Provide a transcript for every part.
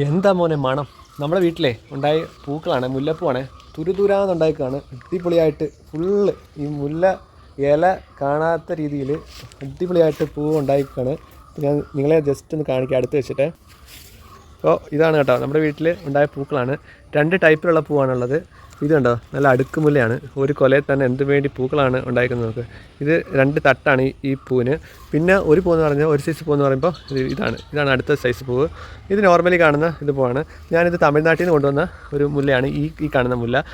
എന്താ മോനെ മണം? നമ്മുടെ വീട്ടിലെ ഉണ്ടായ പൂക്കളാണ് മുല്ലപ്പൂവാണ്. തുരുതുരാന്നുണ്ടായിക്കാണ്. അടിപൊളിയായിട്ട് ഫുള്ള് ഈ മുല്ല ഇല കാണാത്ത രീതിയിൽ അടിപൊളിയായിട്ട് പൂവ് ഉണ്ടായിക്കാണ്. ഞാൻ നിങ്ങളെ ജസ്റ്റ് ഒന്ന് കാണിക്കാം അടുത്ത് വെച്ചിട്ട്. അപ്പോൾ ഇതാണ് കേട്ടോ നമ്മുടെ വീട്ടിൽ ഉണ്ടായ പൂക്കളാണ്. രണ്ട് ടൈപ്പിലുള്ള പൂവാണുള്ളത് ഇത് കണ്ടോ? നല്ല അടുക്ക് മുല്ലയാണ് ഒരു കൊലയിൽ തന്നെ എന്ത് വേണ്ടി പൂക്കളാണ് ഉണ്ടായിരിക്കുന്നത് നമുക്ക് ഇത് രണ്ട് തട്ടാണ് ഈ- പൂവിന്. പിന്നെ ഒരു പൂവെന്ന് പറഞ്ഞാൽ ഒരു സൈസ് പൂവെന്ന് പറയുമ്പോൾ ഇത് ഇതാണ്. ഇതാണ് അടുത്ത സൈസ് പൂവ്. ഇത് നോർമലി കാണുന്ന ഇത് പൂവാണ്. ഞാനിത് തമിഴ്നാട്ടിൽ നിന്ന് കൊണ്ടുവന്ന ഒരു മുല്ലയാണ് ഈ ഈ കാണുന്ന മുല്ല.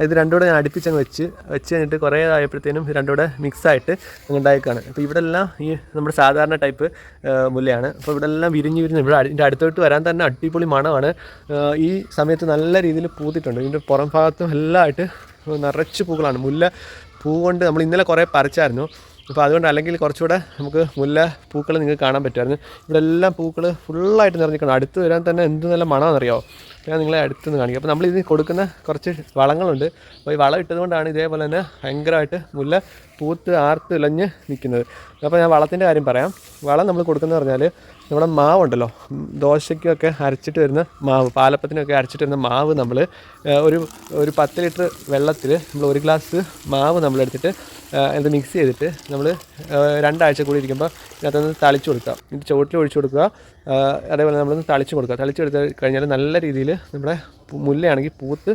ഇത് രണ്ടുകൂടെ ഞാൻ അടുപ്പിച്ചങ്ങ് വെച്ച് വെച്ച് കഴിഞ്ഞിട്ട് കുറേ ആയപ്പോഴത്തേനും രണ്ടുകൂടെ മിക്സായിട്ട് ഉണ്ടായിക്കാണ്. അപ്പോൾ ഇവിടെ എല്ലാം ഈ നമ്മുടെ സാധാരണ ടൈപ്പ് മുല്ലയാണ്. അപ്പോൾ ഇവിടെ എല്ലാം വിരിഞ്ഞ് വിരിഞ്ഞ് ഇവിടെ ഇതിന്റെ അടുത്തോട്ട് വരാൻ തന്നെ അടിപൊളി മണമാണ്. ഈ സമയത്ത് നല്ല രീതിയിൽ പൂത്തിട്ടുണ്ട്. ഇതിന്റെ പുറം ഭാഗത്തും എല്ലാം ആയിട്ട് നിറച്ച് പൂക്കളാണ്. മുല്ല പൂ കൊണ്ട് നമ്മൾ ഇന്നലെ കുറേ പറിച്ചായിരുന്നു. അപ്പോൾ അതുകൊണ്ട് അല്ലെങ്കിൽ കുറച്ചുകൂടെ നമുക്ക് മുല്ല പൂക്കൾ നിങ്ങൾക്ക് കാണാൻ പറ്റുമായിരുന്നു. ഇവിടെ എല്ലാം പൂക്കൾ ഫുള്ളായിട്ട് നിറഞ്ഞിരിക്കണം അടുത്ത് വരാൻ തന്നെ എന്ത് നല്ല മണമെന്നറിയാമോ ഞാൻ നിങ്ങളെ അടുത്തുനിന്ന് കാണിക്കാം. അപ്പോൾ നമ്മൾ ഇതിന് കൊടുക്കുന്ന കുറച്ച് വളങ്ങളുണ്ട്. അപ്പോൾ ഈ വളം ഇട്ടതുകൊണ്ടാണ് ഇതേപോലെ തന്നെ ഭയങ്കരമായിട്ട് മുല്ല പൂത്ത് ആർത്ത് ഇളഞ്ഞ് നിൽക്കുന്നത്. അപ്പോൾ ഞാൻ വളത്തിന്റെ കാര്യം പറയാം. വളം നമ്മൾ കൊടുക്കുന്നത് പറഞ്ഞാൽ നമ്മുടെ മാവുണ്ടല്ലോ. ദോശയ്ക്കൊക്കെ അരച്ചിട്ട് വരുന്ന മാവ് പാലപ്പത്തിനൊക്കെ അരച്ചിട്ട് വരുന്ന മാവ് നമ്മൾ ഒരു ഒരു പത്ത് ലിറ്റർ വെള്ളത്തിൽ നമ്മൾ ഒരു ഗ്ലാസ് മാവ് നമ്മൾ എടുത്തിട്ട് എന്ത് മിക്സ് ചെയ്തിട്ട് നമ്മൾ രണ്ടാഴ്ച കൂടി ഇരിക്കുമ്പോൾ ഇതിനകത്തൊന്ന് തളിച്ചു കൊടുക്കുക. ഇത് ചുവട്ടിൽ ഒഴിച്ചു കൊടുക്കുക. അതേപോലെ നമ്മളൊന്ന് തളിച്ചു കൊടുക്കുക. തളിച്ചു കൊടുത്ത് കഴിഞ്ഞാൽ നല്ല രീതിയിൽ നമ്മുടെ മുല്ലയാണെങ്കിൽ പൂത്ത്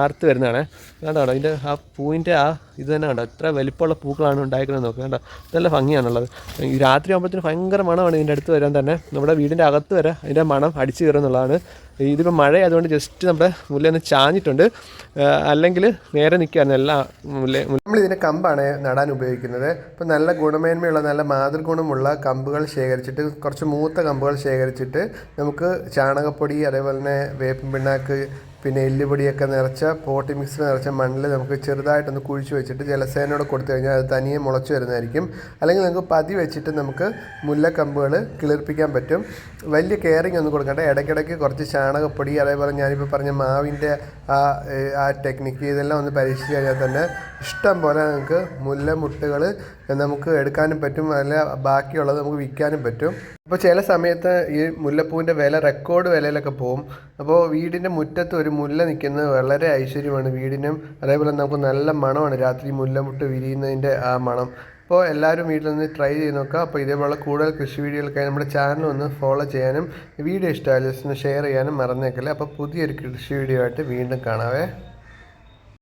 ആർത്ത് വരുന്നതാണ്. കണ്ടോ കണ്ടോ ഇതിന്റെ ആ പൂവിന്റെ ആ ഇത് തന്നെ കണ്ടോ എത്ര വലിപ്പമുള്ള പൂക്കളാണ് ഉണ്ടായിരിക്കുന്നത് നോക്കുക കണ്ടോ. നല്ല ഭംഗിയാണുള്ളത്. ഈ രാത്രി ആകുമ്പോഴത്തേന് ഭയങ്കര മണമാണ് ഇതിന്റെ അടുത്ത് വരാൻ തന്നെ. നമ്മുടെ വീടിന്റെ അകത്ത് വരെ അതിന്റെ മണം അടിച്ചു കയറുന്നുള്ളതാണ് ഇതിപ്പോൾ മഴ അതുകൊണ്ട് ജസ്റ്റ് നമ്മുടെ മുല്ലയൊന്ന് ചാഞ്ഞിട്ടുണ്ട്. അല്ലെങ്കിൽ നേരെ നിൽക്കുകയാണ് എല്ലാ മുല്ല നമ്മൾ ഇതിന്റെ കമ്പാണ് നടാൻ ഉപയോഗിക്കുന്നത്. ഇപ്പം നല്ല ഗുണമേന്മയുള്ള നല്ല മാതൃഗുണമുള്ള കമ്പുകൾ ശേഖരിച്ചിട്ട് കുറച്ച് മൂത്ത കമ്പുകൾ ശേഖരിച്ചിട്ട് നമുക്ക് ചാണകപ്പൊടി അതേപോലെ തന്നെ വേപ്പിൻ പിണ്ണാക്ക് പിന്നെ എല്ലുപൊടിയൊക്കെ നിറച്ച പോട്ടി മിക്സ് നിറച്ച മണ്ണിൽ നമുക്ക് ചെറുതായിട്ടൊന്ന് കുഴിച്ച് വെച്ചിട്ട് ജലസേനയോട് കൊടുത്തു കഴിഞ്ഞാൽ അത് തനിയെ മുളച്ചു വരുന്നതായിരിക്കും. അല്ലെങ്കിൽ നമുക്ക് പതി വെച്ചിട്ട് നമുക്ക് മുല്ലക്കമ്പുകൾ കിളിർപ്പിക്കാൻ പറ്റും. വലിയ കെയറിങ് ഒന്നും കൊടുക്കണ്ട. ഇടയ്ക്കിടയ്ക്ക് കുറച്ച് ചാണകപ്പൊടി അതേപോലെ ഞാനിപ്പോൾ പറഞ്ഞ മാവിന്റെ ആ ആ ടെക്നിക്ക് ഇതെല്ലാം ഒന്ന് പരീക്ഷിച്ച് കഴിഞ്ഞാൽ തന്നെ ഇഷ്ടം പോലെ നമുക്ക് മുല്ലമുട്ടുകൾ നമുക്ക് എടുക്കാനും പറ്റും. അല്ല ബാക്കിയുള്ളത് നമുക്ക് വിൽക്കാനും പറ്റും. അപ്പോൾ ചില സമയത്ത് ഈ മുല്ലപ്പൂവിന്റെ വില റെക്കോർഡ് വിലയിലൊക്കെ പോകും അപ്പോൾ വീടിന്റെ മുറ്റത്ത് ഒരു മുല്ല നിൽക്കുന്നത് വളരെ ഐശ്വര്യമാണ്. വീടിനും അതേപോലെ നമുക്ക് നല്ല മണമാണ്. രാത്രി മുല്ലമുട്ട് വിരിയുന്നതിന്റെ ആ മണം. അപ്പോൾ എല്ലാവരും വീട്ടിൽ നിന്ന് ട്രൈ ചെയ്ത് നോക്കുക. അപ്പോൾ ഇതേപോലെ കൂടുതൽ കൃഷി വീഡിയോകൾക്കായി നമ്മുടെ ചാനൽ ഒന്ന് ഫോളോ ചെയ്യാനും വീഡിയോ ഇഷ്ടമായ ജസ്റ്റ് ഷെയർ ചെയ്യാനും മറന്നേക്കല്ലേ. അപ്പോൾ പുതിയൊരു കൃഷി വീഡിയോ ആയിട്ട് വീണ്ടും കാണാവേ.